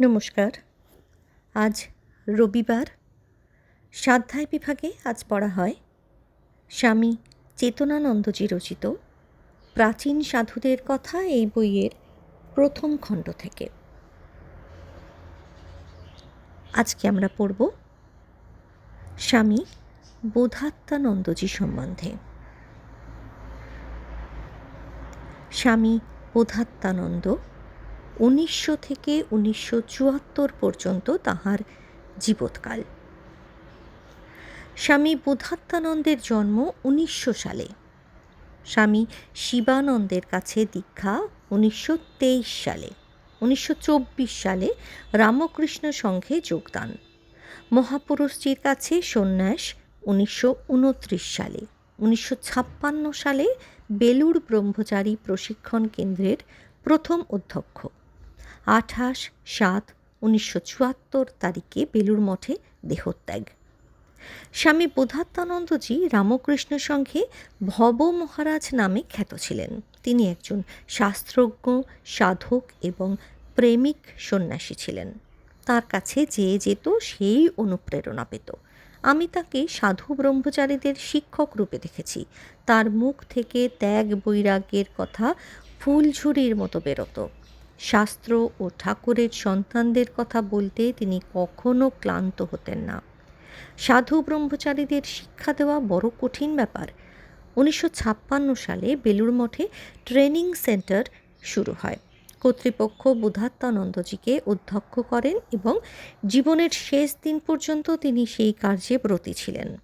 নমস্কার। আজ রবিবার। স্বাধ্যায় বিভাগে আজ পড়া হয় স্বামী চেতনানন্দজি রচিত প্রাচীন সাধুদের কথা এই বইয়ের প্রথম খণ্ড থেকে। আজকে আমরা পড়ব স্বামী বোধাত্মানন্দজি সম্বন্ধে। স্বামী বোধাত্মানন্দ উনিশশো থেকে উনিশশো চুয়াত্তর পর্যন্ত তাহার জীবৎকাল। স্বামী বোধাত্মানন্দের জন্ম উনিশশো সালে। স্বামী শিবানন্দের কাছে দীক্ষা উনিশশো তেইশ সালে। উনিশশো চব্বিশ সালে রামকৃষ্ণ সংঘে যোগদান। মহাপুরুষজির কাছে সন্ন্যাস উনিশশো উনত্রিশ সালে। উনিশশো ছাপ্পান্ন সালে বেলুড় ব্রহ্মচারী প্রশিক্ষণ কেন্দ্রের প্রথম অধ্যক্ষ। আঠাশ সাত উনিশশো চুয়াত্তর তারিখে বেলুর মঠে দেহত্যাগ। স্বামী বোধাত্মানন্দজি রামকৃষ্ণ সংঘে ভব মহারাজ নামে খ্যাত ছিলেন। তিনি একজন শাস্ত্রজ্ঞ, সাধক এবং প্রেমিক সন্ন্যাসী ছিলেন। তার কাছে যে যেত সেই অনুপ্রেরণা পেত। আমি তাকে সাধু ব্রহ্মচারীদের শিক্ষক রূপে দেখেছি। তার মুখ থেকে ত্যাগ বৈরাগ্যের কথা ফুলঝুরির মতো বেরোতো। শাস্ত্র ও ঠাকুরের সন্তানদের কথা বলতে তিনি কখনো ক্লান্ত হতেন না। সাধু ব্রহ্মচারীদের শিক্ষা দেওয়া বড় কঠিন ব্যাপার। উনিশশো ছাপ্পান্ন সালে বেলুর মঠে ট্রেনিং সেন্টার শুরু হয়। কর্তৃপক্ষ বুধাত্মানন্দজিকে অধ্যক্ষ করেন এবং জীবনের শেষ দিন পর্যন্ত তিনি সেই কার্যে ব্রতী ছিলেন।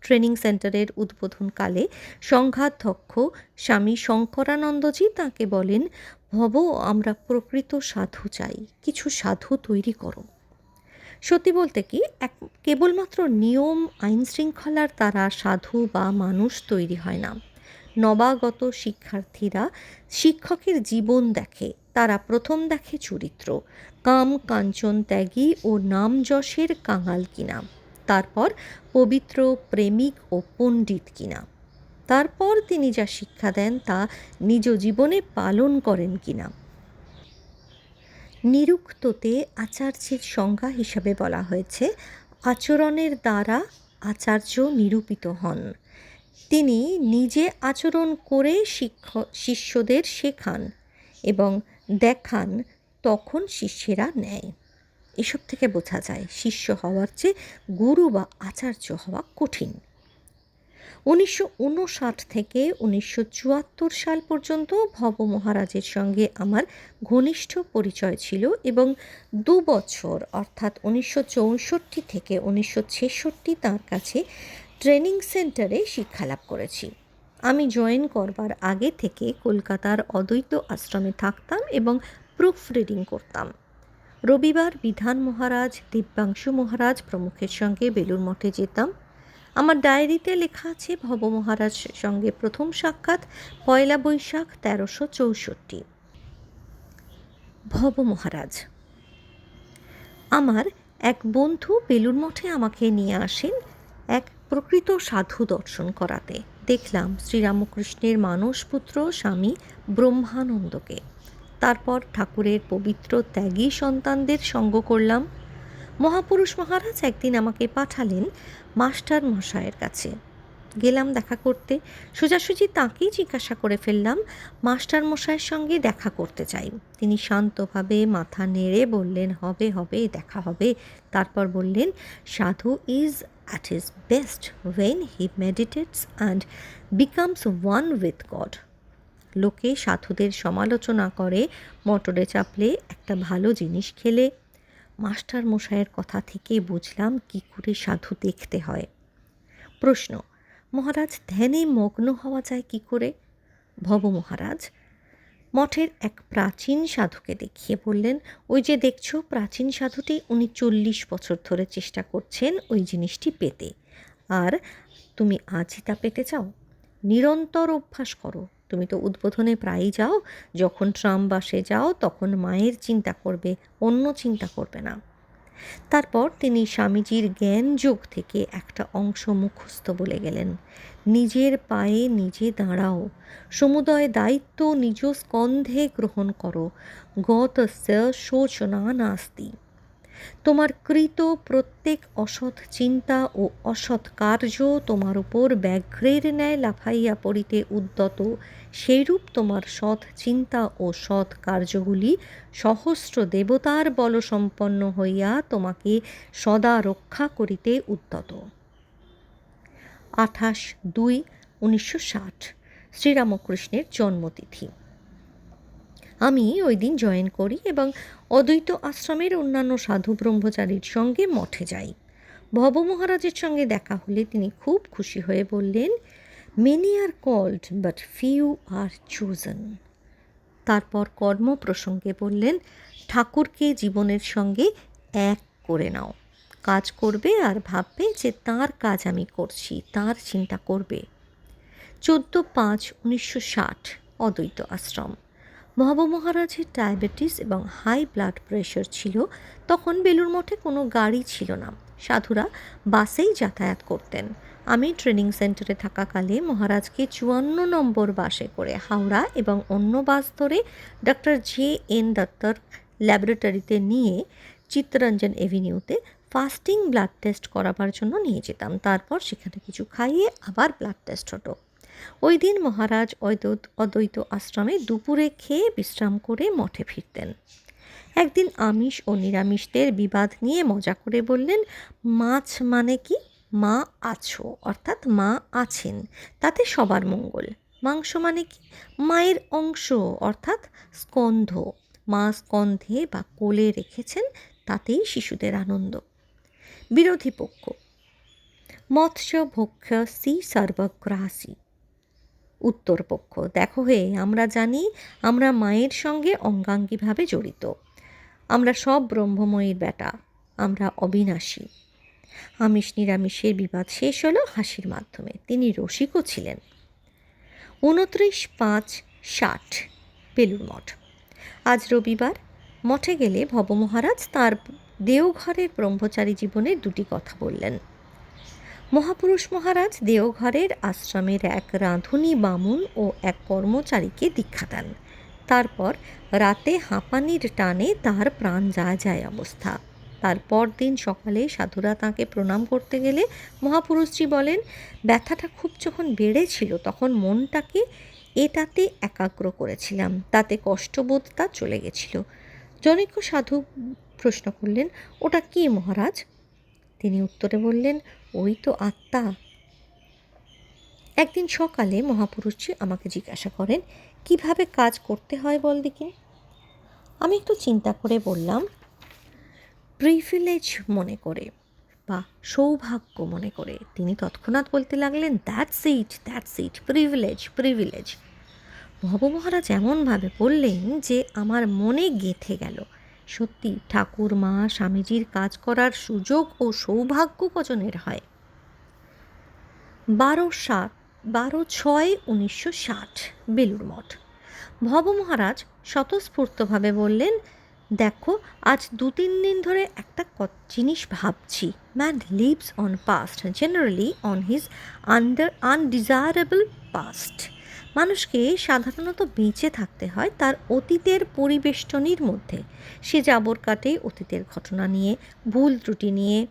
ট্রেনিং সেন্টারের উদ্বোধনকালে সংঘাধ্যক্ষ স্বামী শঙ্করানন্দজি তাকে বলেন ভব আমরা প্রকৃত সাধু চাই। কিছু সাধু তৈরি করো। সত্যি বলতে কি, এক, কেবলমাত্র নিয়ম আইন শৃঙ্খলার সাধু বা মানুষ তৈরি হয় না। নবাগত শিক্ষার্থীরা শিক্ষকের জীবন দেখে, তারা প্রথম দেখে চরিত্র, কাম, কাঞ্চন ত্যাগী ও নাম যশের কাঙাল কিনা, তারপর পবিত্র, প্রেমিক ও পণ্ডিত কিনা। তারপর তিনি যা শিক্ষা দেন তা নিজ জীবনে পালন করেন কিনা। নিরুক্ততে আচার্যের সংজ্ঞা হিসাবে বলা হয়েছে, আচরণের দ্বারা আচার্য নিরূপিত হন। তিনি নিজে আচরণ করে শিষ্যদের শেখান এবং দেখান তখন শিষ্যেরা নেয়। এসব থেকে বোঝা যায়, শিষ্য হওয়ার চেয়ে গুরু বা আচার্য হওয়া কঠিন। উনিশশো উনষাট থেকে উনিশশো চুয়াত্তর সাল পর্যন্ত ভব মহারাজের সঙ্গে আমার ঘনিষ্ঠ পরিচয় ছিল এবং দু বছর, অর্থাৎ উনিশশো চৌষট্টি থেকে উনিশশো ছেষট্টি তাঁর কাছে ট্রেনিং সেন্টারে শিক্ষালাভ করেছি। আমি জয়েন করবার আগে থেকে কলকাতার অদ্বৈত আশ্রমে থাকতাম এবং প্রুফ রিডিং করতাম। রবিবার বিধান মহারাজ, দিব্যাংশু মহারাজ প্রমুখের সঙ্গে বেলুর মঠে যেতাম। আমার ডায়েরিতে লেখা আছে, ভব মহারাজ সঙ্গে প্রথম সাক্ষাৎ, পয়লা বৈশাখ তেরোশো চৌষট্টি। ভব মহারাজ, আমার এক বন্ধু বেলুর মঠে আমাকে নিয়ে আসেন এক প্রকৃত সাধু দর্শন করাতে। দেখলাম শ্রীরামকৃষ্ণের মানসপুত্র স্বামী ব্রহ্মানন্দকে। তারপর ঠাকুরের পবিত্র ত্যাগী সন্তানদের সঙ্গ করলাম। মহাপুরুষ মহারাজ একদিন আমাকে পাঠালেন মাস্টার মশায়ের কাছে। গেলাম দেখা করতে। সোজাসুজি তাঁকেই জিজ্ঞাসা করে ফেললাম, মাস্টার মশাইয়ের সঙ্গে দেখা করতে চাই। তিনি শান্তভাবে মাথা নেড়ে বললেন, হবে হবে, দেখা হবে। তারপর বললেন, sadhu is at his best when he meditates and becomes one with God লোকে সাধুদের সমালোচনা করে, মোটরে চাপলে একটা ভালো জিনিস খেলে মাস্টার মশাইয়ের কথা থেকে বুঝলাম কি করে সাধু দেখতে হয়। প্রশ্ন, মহারাজ ধ্যানে মগ্ন হওয়া যায় কি করে? ভব মহারাজ, মঠের এক প্রাচীন সাধুকে দেখিয়ে বললেন, ওই যে দেখছ প্রাচীন সাধুটি উনি চল্লিশ বছর ধরে চেষ্টা করছেন ওই জিনিসটি পেতে। আর তুমি আজই তা পেতে চাও। নিরন্তর অভ্যাস করো। তুমি তো উদ্বোধনে প্রায়ই যাও, যখন ট্রাম বাসে যাও তখন মায়ের চিন্তা করবে, অন্য চিন্তা করবে না। তারপর তিনি স্বামীজির জ্ঞান যোগ থেকে একটা অংশ মুখস্থ বলে গেলেন। নিজের পায়ে নিজে দাঁড়াও, সমুদয় দায়িত্ব নিজ স্কন্ধে গ্রহণ করো গতস্য শোচনা নাস্তি। তোমার কৃত প্রত্যেক অসৎ চিন্তা ও অসৎ কার্য তোমার উপর ব্যাঘ্রের ন্যায় লাফাইয়া পড়িতে উদ্যত, সেইরূপ তোমার সৎ চিন্তা ও সৎ কার্যগুলি সহস্র দেবতার বলসম্পন্ন হইয়া তোমাকে সদা রক্ষা করিতে উদ্যত। আঠাশ দুই, উনিশশো ষাট, শ্রীরামকৃষ্ণের জন্মতিথি। আমি ওই দিন জয়েন করি এবং অদ্বৈত আশ্রমের অন্যান্য সাধু ব্রহ্মচারীর সঙ্গে মঠে যাই। ভব মহারাজের সঙ্গে দেখা হলে তিনি খুব খুশি হয়ে বললেন many are called but few are chosen তারপর কর্ম প্রসঙ্গে বললেন, ঠাকুরকে জীবনের সঙ্গে এক করে নাও। কাজ করবে আর ভাববে যে তার কাজ আমি করছি, তার চিন্তা করবে। চোদ্দ পাঁচ উনিশশো ষাট, অদ্বৈত আশ্রম। মহারাজের ডায়াবেটিস এবং হাই ব্লাড প্রেশার ছিল, তখন বেলুর মঠে কোনো গাড়ি ছিল না। সাধুরা বাসেই যাতায়াত করতেন। আমি ট্রেনিং সেন্টারে থাকাকালে মহারাজকে চুয়ান্ন নম্বর বাসে করে হাওড়া এবং অন্য বাস ধরে ডক্টর জে এন দত্তর ল্যাবরেটরিতে নিয়ে চিত্তরঞ্জন এভিনিউতে ফাস্টিং ব্লাড টেস্ট করাবার জন্য নিয়ে যেতাম। তারপর সেখানে কিছু খাইয়ে আবার ব্লাড টেস্ট হতো। ওই দিন মহারাজ অদ্বৈত অদ্বৈত আশ্রমে দুপুরে খেয়ে বিশ্রাম করে মঠে ফিরতেন। একদিন আমিষ ও নিরামিষদের বিবাদ নিয়ে মজা করে বললেন, মাছ মানে কি? মা আছো, অর্থাৎ মা আছেন, তাতে সবার মঙ্গল। মাংস মানে কি? মায়ের অংশ, অর্থাৎ স্কন্ধ। মা স্কন্ধে বা কোলে রেখেছেন, তাতেই শিশুদের আনন্দ। বিরোধী পক্ষ, মৎস্য ভক্ষ সি সর্বগ্রাসী। উত্তরপক্ষ। দেখো হে, আমরা জানি আমরা মায়ের সঙ্গে অঙ্গাঙ্গিভাবে জড়িত। আমরা সব ব্রহ্মময়ীর বেটা, আমরা অবিনাশী। আমিষ নিরামিষের বিবাদ শেষ হলো হাসির মাধ্যমে। তিনি রসিকও ছিলেন। উনত্রিশ পাঁচ ষাট বেলুর মঠ। আজ রবিবার, মঠে গেলে ভবমহারাজ তার দেওঘরের ব্রহ্মচারী জীবনের দুটি কথা বললেন। মহাপুরুষ মহারাজ দেওঘরের আশ্রমের এক রাঁধুনি বামুন ও এক কর্মচারীকে দীক্ষা দেন। তারপর রাতে হাঁপানির টানে তার প্রাণ যায় যায় অবস্থা। তার পরদিন সকালে সাধুরা তাঁকে প্রণাম করতে গেলে মহাপুরুষজি বলেন, ব্যথাটা খুব যখন বেড়েছিল তখন মনটাকে এটাতে একাগ্র করেছিলাম। তাতে কষ্টবোধটা চলে গেছিল। জনৈক সাধু প্রশ্ন করলেন, ওটা কি মহারাজ? তিনি উত্তরে বললেন, ওই তো আত্মা। একদিন সকালে মহাপুরুষজি আমাকে জিজ্ঞাসা করেন, কীভাবে কাজ করতে হয় বল দেখি? আমি একটু চিন্তা করে বললাম, প্রিভিলেজ মনে করে বা সৌভাগ্য মনে করে। তিনি তৎক্ষণাৎ বলতে লাগলেন that's it that's it privilege privilege Bhava Maharaj এমনভাবে বললেন যে আমার মনে গেঁথে গেল। সত্যি ঠাকুর মা স্বামীজির কাজ করার সুযোগ ও সৌভাগ্য কজনের হয়? বারো সাত, বারো ছয়, উনিশশো ষাট বেলুর মঠ। ভব মহারাজ স্বতঃস্ফূর্তভাবে বললেন, দেখো, আজ দু তিন দিন ধরে একটা জিনিস ভাবছি। Man lives on past generally on his under undesirable past মানুষকে সাধারণত বেঁচে থাকতে হয় তার অতীতের পরিবেষ্টনীর মধ্যে। সে জাবর কাটে অতীতের ঘটনা নিয়ে, ভুল ত্রুটি নিয়ে।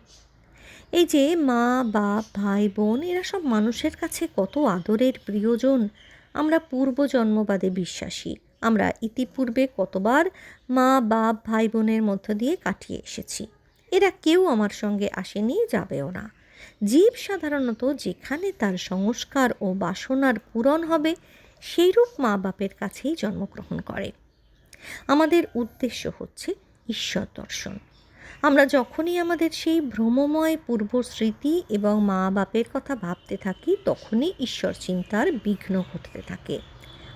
এই যে মা, বাপ, ভাই, বোন, এরা সব মানুষের কাছে কত আদরের প্রিয়জন। আমরা পূর্বজন্মবাদে বিশ্বাসী। আমরা ইতিপূর্বে কতবার মা, বাপ, ভাই, বোনের মধ্য দিয়ে কাটিয়ে এসেছি। এরা কেউ আমার সঙ্গে আসেনি, যাবেও না। জীব সাধারণত যেখানে তার সংস্কার ও বাসনার পূরণ হবে, সেইরূপ মা বাপের কাছেই জন্মগ্রহণ করে। আমাদের উদ্দেশ্য হচ্ছে ঈশ্বর দর্শন। আমরা যখনই আমাদের সেই ভ্রমময় পূর্ব স্মৃতি এবং মা বাপের কথা ভাবতে থাকি, তখনই ঈশ্বর চিন্তার বিঘ্ন ঘটতে থাকে।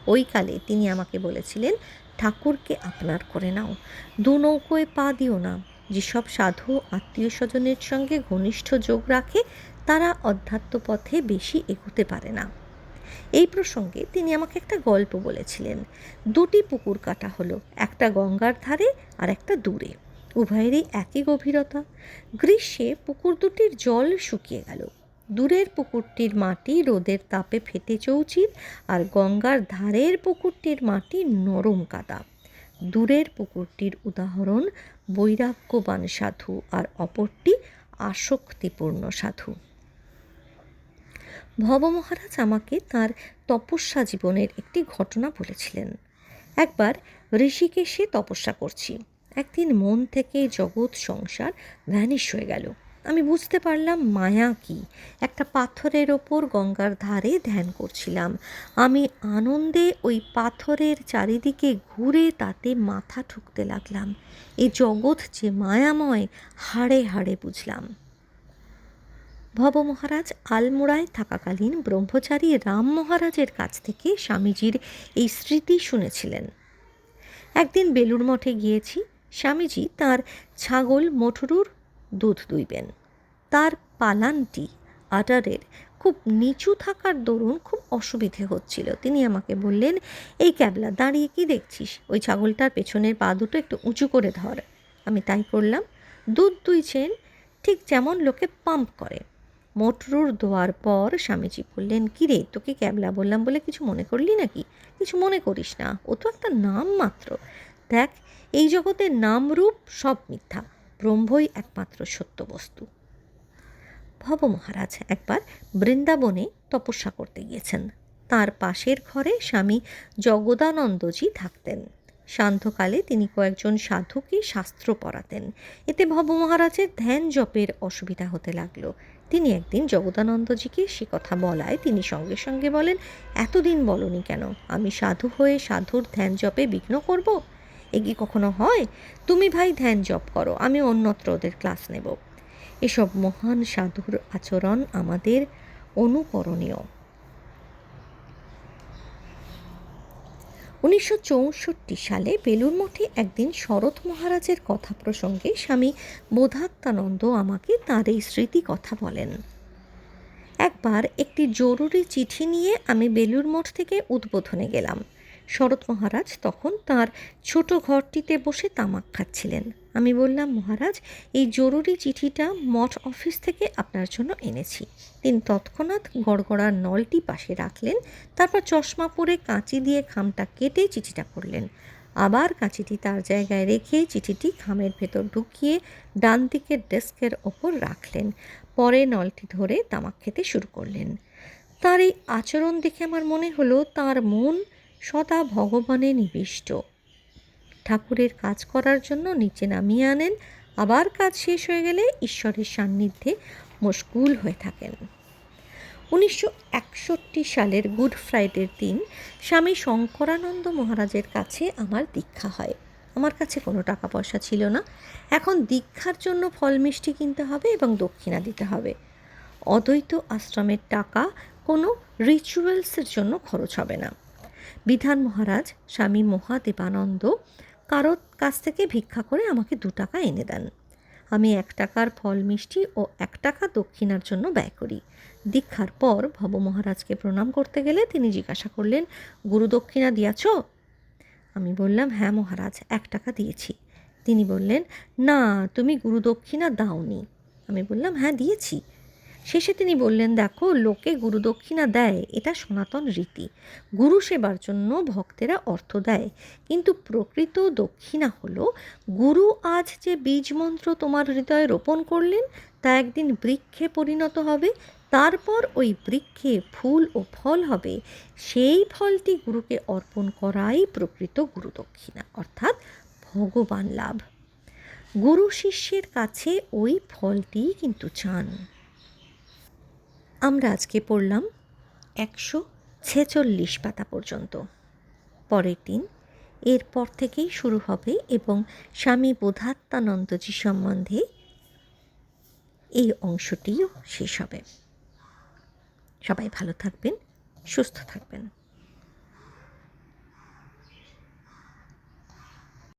ওই কালে তিনি আমাকে বলেছিলেন, ঠাকুরকে আপনার করে নাও। দু নৌকোয় পা দিও না। যেসব সাধু আত্মীয় স্বজনের সঙ্গে ঘনিষ্ঠ যোগ রাখে, তারা অধ্যাত্ম পথে বেশি এগোতে পারে না। এই প্রসঙ্গে তিনি আমাকে একটা গল্প বলেছিলেন। দুটি পুকুর কাটা হলো, একটা গঙ্গার ধারে আর একটা দূরে। উভয়েরই একই গভীরতা। গ্রীষ্মে পুকুর দুটির জল শুকিয়ে গেল। দূরের পুকুরটির মাটি রোদের তাপে ফেটে চৌচির, আর গঙ্গার ধারের পুকুরটির মাটি নরম কাদা। দূরের পুকুরটির উদাহরণ বৈরাগ্যবান সাধু আর অপরটি আসক্তিপূর্ণ সাধু। ভব মহারাজ আমাকে তার তপস্যা জীবনের একটি ঘটনা বলেছিলেন। একবার ঋষিকেশে তপস্যা করছি। একদিন মন থেকে জগৎ সংসার ভ্যানিশ হয়ে গেল। আমি বুঝতে পারলাম মায়া কি। একটা পাথরের ওপর গঙ্গার ধারে ধ্যান করছিলাম। আমি আনন্দে ওই পাথরের চারিদিকে ঘুরে তাতে মাথা ঠুকতে লাগলাম। এই জগৎ যে মায়াময়, হাড়ে হাড়ে বুঝলাম। ভব মহারাজ, আলমোড়ায় থাকাকালীন ব্রহ্মচারী রাম মহারাজের কাছ থেকে স্বামীজির এই স্মৃতি শুনেছিলেন। একদিন বেলুর মঠে গিয়েছি। স্বামীজি তার ছাগল মঠরুর দুধ দুইবেন। তার পালানটি আটারের খুব নিচু থাকার দরুন খুব অসুবিধে হচ্ছিল। তিনি আমাকে বললেন, এই ক্যাবলা, দাঁড়িয়ে কি দেখছিস? ওই ছাগলটার পেছনের পা দুটো একটু উঁচু করে ধর। আমি তাই করলাম। দুধ দুইছেন, ঠিক যেমন লোকে পাম্প করে। মোটরুর দোয়ার পর স্বামীজি বললেন কি রে তোকে ক্যাবলা বললাম বলে কিছু মনে করলি নাকি? কিছু মনে করিস না, ও তো একটা নাম মাত্র। দেখ, এই জগতের নামরূপ সব মিথ্যা। ব্রহ্মই একমাত্র সত্য বস্তু। ভব মহারাজ একবার বৃন্দাবনে তপস্যা করতে গিয়েছেন। তার পাশের ঘরে স্বামী জগদানন্দজি থাকতেন। সান্ধ্যকালে তিনি কয়েকজন সাধুকে শাস্ত্র পড়াতেন। এতে ভব মহারাজের ধ্যান জপের অসুবিধা হতে লাগল। তিনি একদিন জগদানন্দজিকে সে কথা বলায় তিনি সঙ্গে সঙ্গে বলেন, এতদিন বলনি কেন? আমি সাধু হয়ে সাধুর ধ্যান জপে বিঘ্ন করব? কি কখনো হয়? তুমি ভাই ধ্যান জপ করো, আমি অন্যত্র ওদের ক্লাস নেব। এসব মহান সাধুর আচরণ আমাদের অনুকরণীয়। উনিশশো চৌষট্টি সালে বেলুর মঠে একদিন শরৎ মহারাজের কথা প্রসঙ্গে স্বামী বোধাত্মানন্দ আমাকে তার এই স্মৃতি কথা বলেন। একবার একটি জরুরি চিঠি নিয়ে আমি বেলুর মঠ থেকে উদ্বোধনে গেলাম। শরৎ মহারাজ তখন তার ছোট ঘরটিতে বসে তামাক খাচ্ছিলেন। আমি বললাম, মহারাজ, এই জরুরি চিঠিটা মঠ অফিস থেকে আপনার জন্য এনেছি। তিনি তৎক্ষণাৎ গড়গড়ার নলটি পাশে রাখলেন, তারপর চশমা পরে কাঁচি দিয়ে খামটা কেটে চিঠিটা করলেন আবার কাঁচিটি তার জায়গায় রেখে চিঠিটি খামের ভেতর ঢুকিয়ে ডান দিকের ডেস্কের ওপর রাখলেন। পরে নলটি ধরে তামাক খেতে শুরু করলেন। তার এই আচরণ দেখে আমার মনে হলো, তার মন সদা ভগবানে নিবিষ্ট। ঠাকুরের কাজ করার জন্য নিচে নামিয়ে আনেন, আবার কাজ শেষ হয়ে গেলে ঈশ্বরের সান্নিধ্যে মশগুল হয়ে থাকেন। উনিশশো একষট্টি সালের গুড ফ্রাইডের দিন স্বামী শঙ্করানন্দ মহারাজের কাছে আমার দীক্ষা হয়। আমার কাছে কোনো টাকা পয়সা ছিল না। এখন দীক্ষার জন্য ফল মিষ্টি কিনতে হবে এবং দক্ষিণা দিতে হবে। অদ্বৈত আশ্রমের টাকা কোনো রিচুয়ালসের জন্য খরচ হবে না। বিধান মহারাজ, স্বামী মহাদেবানন্দ কারোর কাছ থেকে ভিক্ষা করে আমাকে দু টাকা এনে দেন। আমি এক টাকার ফল মিষ্টি ও এক টাকা দক্ষিণার জন্য ব্যয় করি। দীক্ষার পর ভব মহারাজকে প্রণাম করতে গেলে তিনি জিজ্ঞাসা করলেন, গুরু দক্ষিণা দিয়াছ? আমি বললাম হ্যাঁ মহারাজ, এক টাকা দিয়েছি। তিনি বললেন, না, তুমি গুরু দক্ষিণা দাওনি। আমি বললাম হ্যাঁ দিয়েছি। শেষে তিনি বললেন, দেখো, লোকে গুরু দক্ষিণা দেয়, এটা সনাতন রীতি। গুরু সেবার জন্য ভক্তেরা অর্থ দেয়। কিন্তু প্রকৃত দক্ষিণা হলো, গুরু আজ যে বীজ মন্ত্র তোমার হৃদয়ে রোপণ করলেন, তা একদিন বৃক্ষে পরিণত হবে। তারপর ওই বৃক্ষে ফুল ও ফল হবে। সেই ফলটি গুরুকে অর্পণ করাই প্রকৃত গুরু দক্ষিণা, অর্থাৎ ভগবান লাভ। গুরু শিষ্যের কাছে ওই ফলটি কিন্তু চান। আমরা আজকে পড়লাম একশো ছেচল্লিশ পাতা পর্যন্ত। পরের দিন, এরপর থেকেই শুরু হবে এবং স্বামী বোধাত্মানন্দজি সম্বন্ধে এই অংশটিও শেষ হবে। সবাই ভালো থাকবেন, সুস্থ থাকবেন।